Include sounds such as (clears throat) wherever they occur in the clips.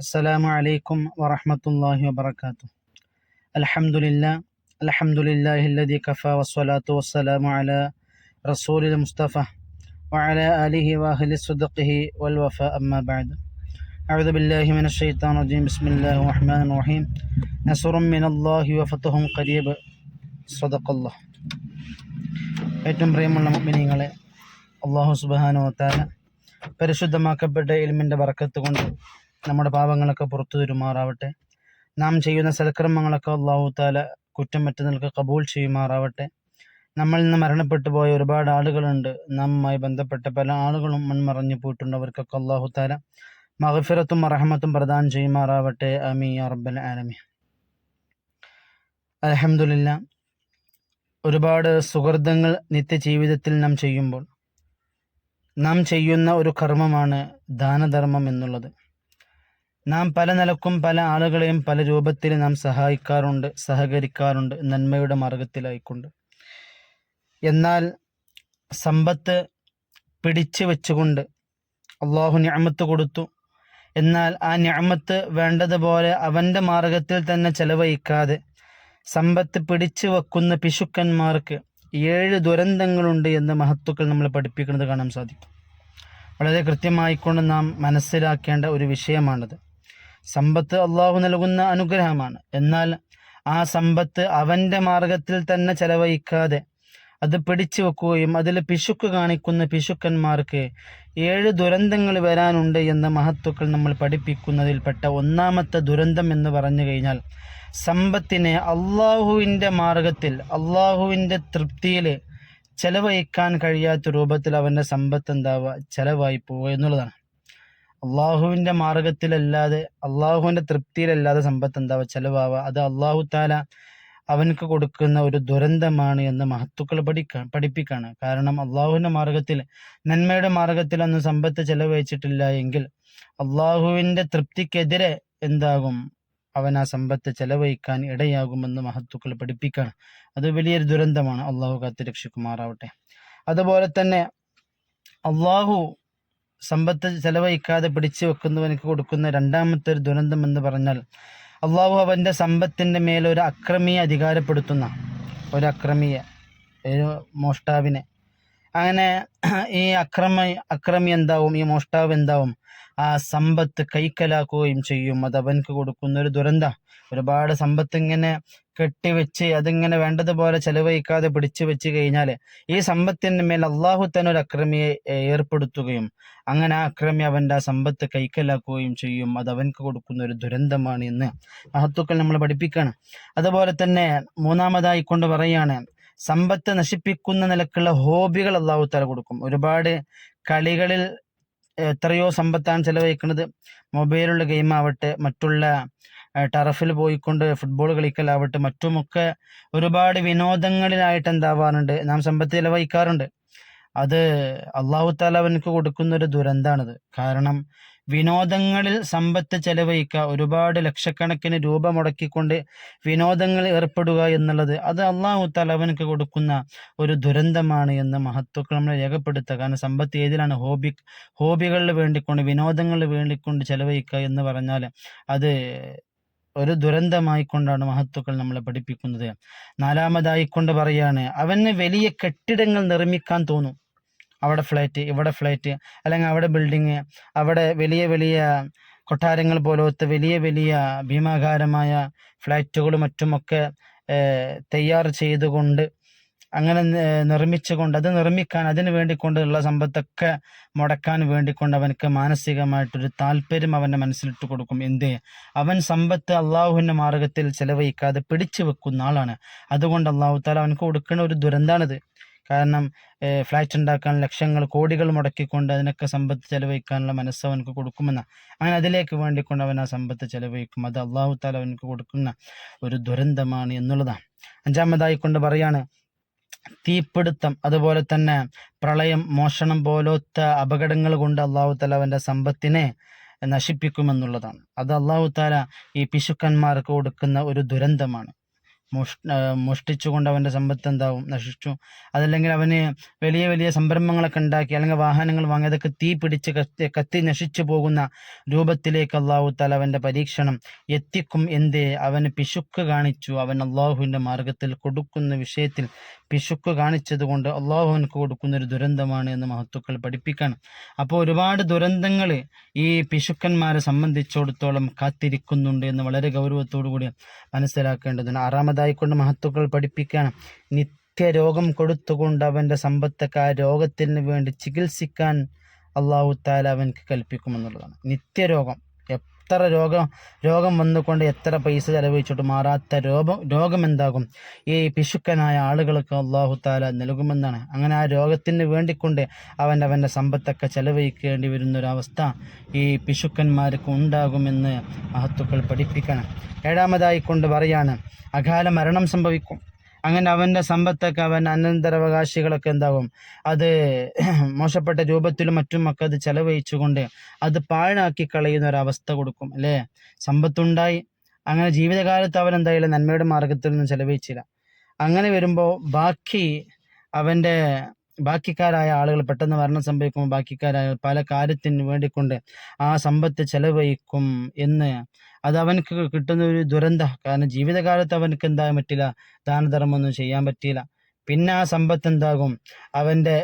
السلام عليكم ورحمة الله وبركاته الحمد لله الحمد لله الذي كفى والصلاة والسلام على رسول المصطفى وعلى آله وأهل صدقه والوفاء أما بعد أعوذ بالله من الشيطان الرجيم بسم الله الرحمن الرحيم نصر من الله وفتح قريب صدق الله ഏറ്റവും പ്രിയമുള്ള മുഅ്മിനീങ്ങളെ അള്ളാഹു സുബ്ഹാനഹു വതആല പരിശുദ്ധമാക്കപ്പെട്ട ഇൽമിൻ്റെ ബർക്കത്ത് കൊണ്ട് നമ്മുടെ പാപങ്ങളൊക്കെ പുറത്തു തരുമാറാവട്ടെ നാം ചെയ്യുന്ന സൽക്കർമ്മങ്ങളൊക്കെ അള്ളാഹു താല കുറ്റം നിൽക്ക് കബൂൾ ചെയ്യുമാറാവട്ടെ. നമ്മളിൽ നിന്ന് മരണപ്പെട്ടു പോയ ഒരുപാട് ആളുകളുണ്ട്. നമ്മുമായി ബന്ധപ്പെട്ട പല ആളുകളും മൺമറഞ്ഞു പോയിട്ടുണ്ട് അവർക്കൊക്കെ അള്ളാഹു താല മഹഫിറത്തും റഹമത്തും പ്രദാനം ചെയ്യുമാറാവട്ടെ. അമി അറബൽ ആലമി അലഹമുല്ല ഒരുപാട് സുഹൃതങ്ങൾ നിത്യജീവിതത്തിൽ നാം ചെയ്യുമ്പോൾ നാം ചെയ്യുന്ന ഒരു കർമ്മമാണ് ദാനധർമ്മം എന്നുള്ളത്. നാം പല നിലക്കും പല ആളുകളെയും പല രൂപത്തിൽ നാം സഹായിക്കാറുണ്ട് സഹകരിക്കാറുണ്ട് നന്മയുടെ മാർഗത്തിലായിക്കൊണ്ട് എന്നാൽ സമ്പത്ത് പിടിച്ചു വെച്ചുകൊണ്ട് അള്ളാഹു ഞാമത്ത് കൊടുത്തു. എന്നാൽ ആ ഞാമത്ത് വേണ്ടതുപോലെ അവന്റെ മാർഗത്തിൽ തന്നെ ചെലവഴിക്കാതെ സമ്പത്ത് പിടിച്ചു വെക്കുന്ന പിശുക്കന്മാർക്ക് ഏഴ് ദുരന്തങ്ങളുണ്ട് എന്ന് മഹത്തുക്കൾ നമ്മൾ പഠിപ്പിക്കുന്നത് കാണാൻ സാധിക്കും. വളരെ കൃത്യമായിക്കൊണ്ട് നാം മനസ്സിലാക്കേണ്ട ഒരു വിഷയമാണത്. സമ്പത്ത് അള്ളാഹു നൽകുന്ന അനുഗ്രഹമാണ്. എന്നാൽ ആ സമ്പത്ത് അവന്റെ മാർഗത്തിൽ തന്നെ ചെലവഴിക്കാതെ അത് പിടിച്ചു വെക്കുകയും അതിൽ പിശുക്ക് കാണിക്കുന്ന പിശുക്കന്മാർക്ക് ഏഴ് ദുരന്തങ്ങൾ വരാനുണ്ട് എന്ന മഹത്വക്കൾ നമ്മൾ പഠിപ്പിക്കുന്നതിൽപ്പെട്ട ഒന്നാമത്തെ ദുരന്തം എന്ന് പറഞ്ഞു കഴിഞ്ഞാൽ സമ്പത്തിനെ അള്ളാഹുവിന്റെ മാർഗത്തിൽ അള്ളാഹുവിന്റെ തൃപ്തിയിൽ ചെലവഴിക്കാൻ കഴിയാത്ത രൂപത്തിൽ അവന്റെ സമ്പത്ത് എന്താവുക? ചെലവായി പോവുക എന്നുള്ളതാണ്. അള്ളാഹുവിന്റെ മാർഗത്തിലല്ലാതെ അള്ളാഹുവിന്റെ തൃപ്തിയിലല്ലാതെ സമ്പത്ത് എന്താവുക ചെലവാവുക അത് അള്ളാഹു താല അവനക്ക് കൊടുക്കുന്ന ഒരു ദുരന്തമാണ് എന്ന് മഹത്തുക്കൾ പഠിക്കാൻ പഠിപ്പിക്കാണ്. കാരണം അള്ളാഹുവിന്റെ മാർഗത്തിൽ നന്മയുടെ മാർഗത്തിൽ ഒന്നും സമ്പത്ത് ചെലവഴിച്ചിട്ടില്ല എങ്കിൽ അള്ളാഹുവിന്റെ തൃപ്തിക്കെതിരെ എന്താകും? അവൻ ആ സമ്പത്ത് ചെലവഴിക്കാൻ ഇടയാകുമെന്ന് മഹത്തുക്കൾ പഠിപ്പിക്കാണ്. അത് വലിയൊരു ദുരന്തമാണ്. അള്ളാഹു കാത്തിരക്ഷിക്കുമാറാവട്ടെ. അതുപോലെ തന്നെ അള്ളാഹു സമ്പത്ത് ചെലവഴിക്കാതെ പിടിച്ചു വെക്കുന്നവനക്ക് കൊടുക്കുന്ന രണ്ടാമത്തെ ഒരു ദുരന്തം എന്ന് പറഞ്ഞാൽ അള്ളാഹു അവന്റെ സമ്പത്തിന്റെ മേലെ ഒരു അക്രമിയെ അധികാരപ്പെടുത്തുന്ന ഒരു അക്രമിയെ ഒരു മോഷ്ടാവിനെ. അങ്ങനെ ഈ അക്രമ അക്രമി എന്താവും? ഈ മോഷ്ടാവ് എന്താവും? ആ സമ്പത്ത് കൈക്കലാക്കുകയും ചെയ്യും. അത് അവൻക്ക് കൊടുക്കുന്ന ഒരു ദുരന്ത. ഒരുപാട് സമ്പത്ത് ഇങ്ങനെ കെട്ടിവെച്ച് അതിങ്ങനെ വേണ്ടതുപോലെ ചെലവഴിക്കാതെ പിടിച്ചു വെച്ച് കഴിഞ്ഞാൽ ഈ സമ്പത്തിന്റെ മേൽ അള്ളാഹു തന്നെ ഒരു അക്രമിയെ ഏർപ്പെടുത്തുകയും അങ്ങനെ ആ അക്രമി അവന്റെ ആ സമ്പത്ത് കൈക്കലാക്കുകയും ചെയ്യും. അത് അവൻക്ക് കൊടുക്കുന്ന ഒരു ദുരന്തമാണ് എന്ന് മഹത്തുക്കൾ നമ്മൾ പഠിപ്പിക്കുകയാണ് അതുപോലെ തന്നെ മൂന്നാമതായി കൊണ്ട് പറയുകയാണ് സമ്പത്ത് നശിപ്പിക്കുന്ന നിലക്കുള്ള ഹോബികൾ അള്ളാഹു തല കൊടുക്കും. ഒരുപാട് കളികളിൽ എത്രയോ സമ്പത്താണ് ചെലവഴിക്കുന്നത് മൊബൈലുള്ള ഗെയിം ആവട്ടെ മറ്റുള്ള ടറഫിൽ പോയിക്കൊണ്ട് ഫുട്ബോൾ കളിക്കലാവട്ടെ മറ്റുമൊക്കെ ഒരുപാട് വിനോദങ്ങളിലായിട്ട് എന്താവാറുണ്ട് നാം സമ്പത്ത് ചെലവഴിക്കാറുണ്ട്. അത് അള്ളാഹു താല അവനക്ക് കൊടുക്കുന്ന ഒരു ദുരന്താണിത്. കാരണം വിനോദങ്ങളിൽ സമ്പത്ത് ചെലവഴിക്കുക ഒരുപാട് ലക്ഷക്കണക്കിന് രൂപ മുടക്കിക്കൊണ്ട് വിനോദങ്ങളിൽ ഏർപ്പെടുക എന്നുള്ളത് അത് അള്ളാഹു താല അവനക്ക് കൊടുക്കുന്ന ഒരു ദുരന്തമാണ് എന്ന് മഹത്വക്കൾ നമ്മളെ രേഖപ്പെടുത്തുക. കാരണം സമ്പത്ത് ഏതിലാണ്? ഹോബി ഹോബികളിൽ വേണ്ടിക്കൊണ്ട് വിനോദങ്ങളിൽ വേണ്ടിക്കൊണ്ട് ചെലവഴിക്കുക എന്ന് പറഞ്ഞാൽ അത് ഒരു ദുരന്തമായിക്കൊണ്ടാണ് മഹത്വക്കൾ നമ്മളെ പഠിപ്പിക്കുന്നത്. നാലാമതായിക്കൊണ്ട് പറയാണ് അവന് വലിയ കെട്ടിടങ്ങൾ നിർമ്മിക്കാൻ തോന്നും. അവിടെ ഫ്ലാറ്റ് ഇവിടെ ഫ്ലാറ്റ് അല്ലെങ്കിൽ അവിടെ ബിൽഡിങ് അവിടെ വലിയ വലിയ കൊട്ടാരങ്ങൾ പോലത്തെ വലിയ വലിയ ഭീമാകാരമായ ഫ്ലാറ്റുകളും മറ്റുമൊക്കെ തയ്യാർ ചെയ്തുകൊണ്ട് അങ്ങനെ നിർമ്മിച്ചുകൊണ്ട് അത് നിർമ്മിക്കാൻ അതിന് വേണ്ടിക്കൊണ്ടുള്ള സമ്പത്തൊക്കെ മുടക്കാൻ വേണ്ടിക്കൊണ്ട് അവനക്ക് മാനസികമായിട്ടൊരു താല്പര്യം അവന്റെ മനസ്സിലിട്ട് കൊടുക്കും. എന്ത്? അവൻ സമ്പത്ത് അള്ളാഹുവിന്റെ മാർഗത്തിൽ ചെലവഴിക്കാതെ പിടിച്ചു വെക്കുന്ന ആളാണ്. അതുകൊണ്ട് അള്ളാഹു താല അവനക്ക് കൊടുക്കുന്ന ഒരു ദുരന്താണിത്. കാരണം ഫ്ലാറ്റ് ഉണ്ടാക്കാൻ ലക്ഷങ്ങൾ കോടികൾ മുടക്കിക്കൊണ്ട് അതിനൊക്കെ സമ്പത്ത് ചെലവഴിക്കാനുള്ള മനസ്സ് അവനക്ക് കൊടുക്കുമെന്ന. അങ്ങനെ അതിലേക്ക് വേണ്ടിക്കൊണ്ട് അവൻ ആ സമ്പത്ത് ചെലവഴിക്കും. അത് അള്ളാഹു താല അവനക്ക് കൊടുക്കുന്ന ഒരു ദുരന്തമാണ് എന്നുള്ളതാണ് അഞ്ചാമതായി കൊണ്ട് പറയാണ് തീപിടുത്തം അതുപോലെ തന്നെ പ്രളയം മോഷണം പോലത്തെ അപകടങ്ങൾ കൊണ്ട് അള്ളാഹു താല അവന്റെ സമ്പത്തിനെ നശിപ്പിക്കുമെന്നുള്ളതാണ്. അത് അള്ളാഹു താല ഈ പിശുക്കന്മാർക്ക് കൊടുക്കുന്ന ഒരു ദുരന്തമാണ്. മോഷ് മോഷ്ടിച്ചുകൊണ്ട് അവന്റെ സമ്പത്ത് എന്താവും നശിച്ചു. അതല്ലെങ്കിൽ അവന് വലിയ വലിയ സംരംഭങ്ങളൊക്കെ ഉണ്ടാക്കി അല്ലെങ്കിൽ വാഹനങ്ങൾ വാങ്ങി അതൊക്കെ തീ പിടിച്ച് കത്തി കത്തി നശിച്ചു പോകുന്ന രൂപത്തിലേക്ക് അള്ളാഹു താല അവന്റെ പരീക്ഷണം എത്തിക്കും എന്തേ? അവന് പിശുക്ക് കാണിച്ചു. അവൻ അള്ളാഹുവിന്റെ മാർഗത്തിൽ കൊടുക്കുന്ന വിഷയത്തിൽ പിശുക്ക് കാണിച്ചത് കൊണ്ട് അള്ളാഹുവിനക്ക് കൊടുക്കുന്ന ഒരു ദുരന്തമാണ് എന്ന് മഹത്തുക്കൾ പഠിപ്പിക്കണം. അപ്പോൾ ഒരുപാട് ദുരന്തങ്ങൾ ഈ പിശുക്കന്മാരെ സംബന്ധിച്ചിടത്തോളം കാത്തിരിക്കുന്നുണ്ട് എന്ന് വളരെ ഗൗരവത്തോടു കൂടി മനസ്സിലാക്കേണ്ടതുണ്ട് ആറാമതായിക്കൊണ്ട് മഹത്തുക്കൾ പഠിപ്പിക്കണം. നിത്യരോഗം കൊടുത്തുകൊണ്ട് അവന്റെ സമ്പത്തൊക്കെ ആ രോഗത്തിന് വേണ്ടി ചികിത്സിക്കാൻ അള്ളാഹു താല അവൻക്ക് കൽപ്പിക്കുമെന്നുള്ളതാണ്. നിത്യരോഗം. എത്ര രോഗം രോഗം വന്നുകൊണ്ട് എത്ര പൈസ ചെലവഴിച്ചിട്ട് മാറാത്ത രോഗം രോഗം എന്താകും ഈ പിശുക്കനായ ആളുകൾക്ക് അള്ളാഹു താല നൽകുമെന്നാണ്. അങ്ങനെ ആ രോഗത്തിന് വേണ്ടിക്കൊണ്ട് അവൻ അവന്റെ സമ്പത്തൊക്കെ ചെലവഴിക്കേണ്ടി വരുന്നൊരവസ്ഥ ഈ പിശുക്കന്മാർക്ക് ഉണ്ടാകുമെന്ന് മഹത്തുക്കൾ പഠിപ്പിക്കണം. ഏഴാമതായി കൊണ്ട് പറയാണ് അകാല മരണം സംഭവിക്കും. അങ്ങനെ അവന്റെ സമ്പത്തൊക്കെ അവൻ അനന്തരാവകാശികളൊക്കെ എന്താകും? അത് (clears throat) മോശപ്പെട്ട രൂപത്തിലും മറ്റും ഒക്കെ അത് ചെലവഴിച്ചുകൊണ്ട് അത് പാഴാക്കി കളയുന്ന ഒരവസ്ഥ കൊടുക്കും അല്ലേ? സമ്പത്തുണ്ടായി. അങ്ങനെ ജീവിതകാലത്ത് അവൻ എന്തായാലും നന്മയുടെ മാർഗത്തിൽ നിന്നും ചെലവഴിച്ചില്ല. അങ്ങനെ വരുമ്പോൾ ബാക്കി അവന്റെ ബാക്കിക്കാരായ ആളുകൾ പെട്ടെന്ന് മരണം സംഭവിക്കുമ്പോൾ ബാക്കിക്കാരായ പല കാര്യത്തിന് വേണ്ടിക്കൊണ്ട് ആ സമ്പത്ത് ചെലവഴിക്കും എന്ന് അത് അവനക്ക് കിട്ടുന്ന ഒരു ദുരന്ത. കാരണം ജീവിതകാലത്ത് അവനക്ക് എന്താകാൻ പറ്റില്ല? ദാനധർമ്മമൊന്നും ചെയ്യാൻ പറ്റിയില്ല. പിന്നെ ആ സമ്പത്ത് എന്താകും? അവന്റെ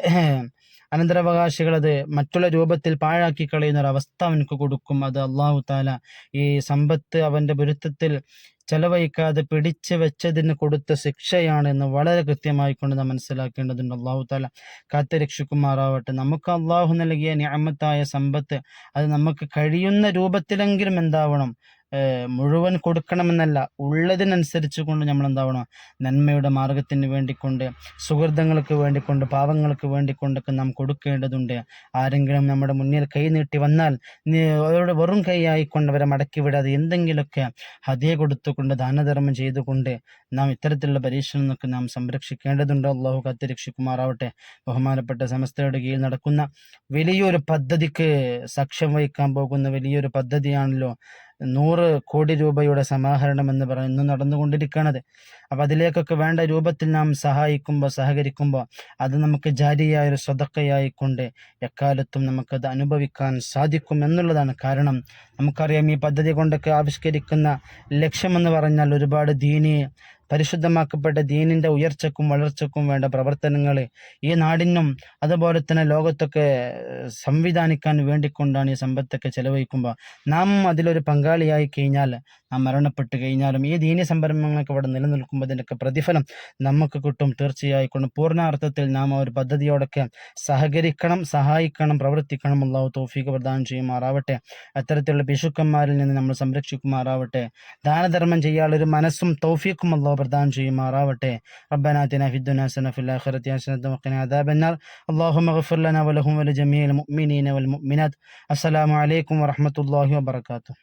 അനന്തരാവകാശികൾ അത് മറ്റുള്ള രൂപത്തിൽ പാഴാക്കി കളയുന്ന ഒരു അവസ്ഥ അവനക്ക് കൊടുക്കും. അത് അള്ളാഹു താല ഈ സമ്പത്ത് അവന്റെ പൊരുത്തത്തിൽ ചെലവഴിക്കാതെ പിടിച്ചു വെച്ചതിന് കൊടുത്ത ശിക്ഷയാണ് എന്ന് വളരെ കൃത്യമായി കൊണ്ട് നാം മനസ്സിലാക്കേണ്ടതുണ്ട്. അള്ളാഹു താല കാത്തുരക്ഷിക്കുമാറാവട്ടെ നമുക്ക് അള്ളാഹു നൽകിയ ന്യാമത്തായ സമ്പത്ത് അത് നമുക്ക് കഴിയുന്ന രൂപത്തിലെങ്കിലും എന്താവണം? മുഴുവൻ കൊടുക്കണമെന്നല്ല. ഉള്ളതിനനുസരിച്ച് കൊണ്ട് നമ്മൾ എന്താവണം നന്മയുടെ മാർഗത്തിന് വേണ്ടിക്കൊണ്ട് സുഹൃതങ്ങൾക്ക് വേണ്ടിക്കൊണ്ട് പാവങ്ങൾക്ക് വേണ്ടിക്കൊണ്ടൊക്കെ നാം കൊടുക്കേണ്ടതുണ്ട്. ആരെങ്കിലും നമ്മുടെ മുന്നിൽ കൈ നീട്ടി വന്നാൽ അവരുടെ വെറും കൈ ആയിക്കൊണ്ട് അവരെ മടക്കി വിടാതെ എന്തെങ്കിലുമൊക്കെ ഹതിയെ കൊടുത്തുകൊണ്ട് ദാനധർമ്മം ചെയ്തുകൊണ്ട് നാം ഇത്തരത്തിലുള്ള പരീക്ഷയിൽ നിന്നൊക്കെ നാം സംരക്ഷിക്കേണ്ടതുണ്ട്. അള്ളാഹു കാത്തിരക്ഷിക്കുമാറാവട്ടെ. ബഹുമാനപ്പെട്ട സമസ്തയുടെ കീഴിൽ നടക്കുന്ന വലിയൊരു പദ്ധതിക്ക് സാക്ഷ്യം വഹിക്കാൻ പോകുന്ന വലിയൊരു പദ്ധതിയാണല്ലോ നൂറ് കോടി രൂപയുടെ സമാഹരണം എന്ന് പറയുന്നത് ഇന്ന് നടന്നുകൊണ്ടിരിക്കുന്നത് അപ്പം അതിലേക്കൊക്കെ വേണ്ട രൂപത്തിൽ നാം സഹായിക്കുമ്പോൾ സഹകരിക്കുമ്പോൾ അത് നമുക്ക് ജാരിയായ ഒരു സ്വതക്കയായിക്കൊണ്ട് എക്കാലത്തും നമുക്കത് അനുഭവിക്കാൻ സാധിക്കും എന്നുള്ളതാണ് കാരണം. നമുക്കറിയാം ഈ പദ്ധതി കൊണ്ടൊക്കെ ആവിഷ്കരിക്കുന്ന ലക്ഷ്യമെന്ന് പറഞ്ഞാൽ ഒരുപാട് ദീനി പരിശുദ്ധമാക്കപ്പെട്ട ദീനിന്റെ ഉയർച്ചക്കും വളർച്ചക്കും വേണ്ട പ്രവർത്തനങ്ങൾ ഈ നാടിനും അതുപോലെ തന്നെ ലോകത്തൊക്കെ സംവിധാനിക്കാൻ വേണ്ടിക്കൊണ്ടാണ് ഈ സമ്പത്തൊക്കെ ചെലവഴിക്കുമ്പോൾ നാം അതിലൊരു പങ്കാളിയായി കഴിഞ്ഞാൽ നാം മരണപ്പെട്ട് കഴിഞ്ഞാലും ഈ ദീനി സംരംഭങ്ങളൊക്കെ ഇവിടെ നിലനിൽക്കുമ്പോൾ അതിന്റെയൊക്കെ പ്രതിഫലം നമുക്ക് കിട്ടും. തീർച്ചയായിക്കൊണ്ട് പൂർണാർത്ഥത്തിൽ നാം ആ ഒരു പദ്ധതിയോടൊക്കെ സഹകരിക്കണം സഹായിക്കണം പ്രവർത്തിക്കണം. അള്ളാഹു തോഫീക്ക് പ്രദാനം ചെയ്യുമാറാവട്ടെ. അത്തരത്തിലുള്ള പിശുക്കന്മാരിൽ നിന്ന് നമ്മൾ സംരക്ഷിക്കുമാറാവട്ടെ. ദാനധർമ്മം ചെയ്യാനുള്ള ഒരു മനസ്സും തൗഫീഖും അള്ളാഹു പ്രദാനം ചെയ്യുമാറാവട്ടെ റബ്ബനാത്തിന ഫിദ്ദുന ഹസന ഫിൽ ആഖിറതി ഹസനത വഖിന അദാബന്നാർ അല്ലാഹുമ്മ ഗഫിർ ലനാ വലഹും മുഅ്മിനീന വൽ മുഅ്മിനാത്ത് അസ്സലാമു അലൈക്കും വറഹ്മത്തുള്ളാഹി വബറകാതുഹു